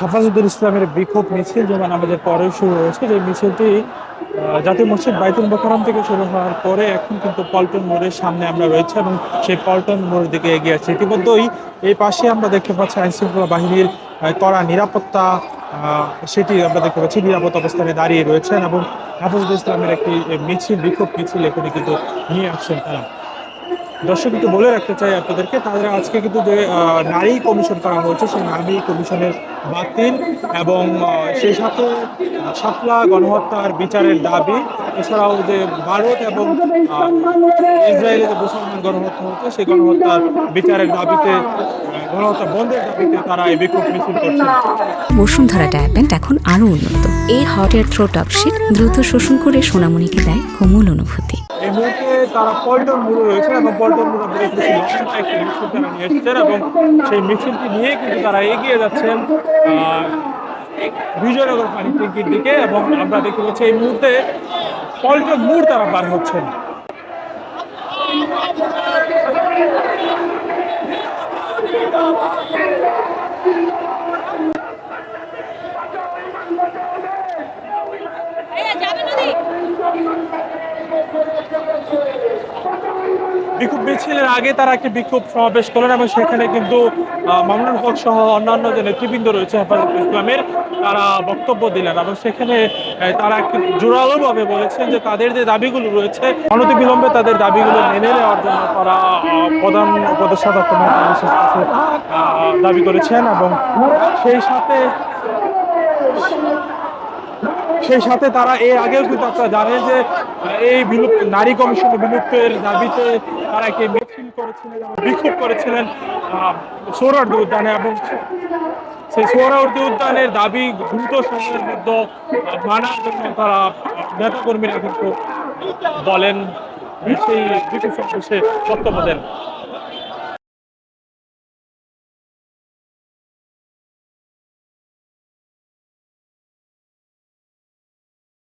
হাফাজুদ্দুল ইসলামের বিক্ষোভ মিছিল যেমন আমাদের পরে শুরু হয়েছে। যে মিছিলটি জাতীয় মসজিদ বাইতুল মোকারম থেকে শুরু হওয়ার পরে এখন কিন্তু পল্টন মোড়ের সামনে আমরা রয়েছে এবং সেই পল্টন মোড়ের দিকে এগিয়ে আছে ইতিমধ্যেই এই পাশে আমরা দেখতে পাচ্ছি আইন শৃঙ্খলা বাহিনীর কড়া নিরাপত্তা সেটি আমরা দেখতে পাচ্ছি নিরাপদ অবস্থানে দাঁড়িয়ে রয়েছেন এবং হাফিজুল ইসলামের একটি মিছিল, বিক্ষোভ মিছিল এখানে কিন্তু নিয়ে আসছেন তারা। দর্শক কিন্তু বলে রাখতে চাই আপনাদেরকে তাদের আজকে কিন্তু যে নারী কমিশন করা হয়েছে সেই নারী কমিশনের বাতিল এবং সেই সাথে সাপলা গণহত্যার বিচারের দাবি এছাড়াও যে ভারত এবং আহ, ইসরায়েলে যে মুসলমান গণহত্যা হচ্ছে সেই গণহত্যার বিচারের দাবিতে গণহত্যা বন্ধের দাবিতে তারা এই বিক্ষোভ মিছিল করছে। বসুন্ধরা এখন আরও উন্নত। এই হট এয়ার থ্রো টপশিট দ্রুত শোষণ করে সোনামণিকে দেয় কোমল অনুভূতি। তারা পল্টন মোড়ে রয়েছে এবং পল্টন মোড় কিছু একটি মিছিল তারা নিয়ে এসেছেন এবং সেই মিছিলটি নিয়ে কিন্তু তারা এগিয়ে যাচ্ছেন বিজয়নগর পানি ট্যাঙ্কির দিকে এবং আমরা দেখতে পাচ্ছি এই মুহূর্তে পল্টন মোড় তারা বার হচ্ছেন। বিক্ষোভ মিছিলের আগে তারা একটি বিক্ষোভ সমাবেশ করলেন এবং সেখানে কিন্তু মামুনুল হক সহ অন্যান্য যে নেতৃবৃন্দ রয়েছে, হেফাজত ইসলামের, তারা বক্তব্য দিলেন এবং সেখানে তারা একটি জোরালোভাবে বলেছেন যে তাদের যে দাবিগুলো রয়েছে অনতিবিলম্বে তাদের দাবিগুলো মেনে নেওয়ার জন্য তারা প্রধান উপদেষ্টা দাবি করেছেন এবং সেই সাথে সেই সাথে তারা এর আগেও কিন্তু আপনারা জানেন যে এই বিলুপ্ত নারী কমিশনের বিলুপ্তের দাবিতে তারা একটি মিছিল করেছিলেন বিক্ষোভ করেছিলেন আহ, উদ্যানে এবং সেই সোহরাওয়ার্দী উদ্যানের দাবি দ্রুত সময়ের মধ্যে মানার জন্য তারা নেতাকর্মীরা কিন্তু বলেন সেই বিক্ষোভ সমাবেশে বক্তব্য দেন।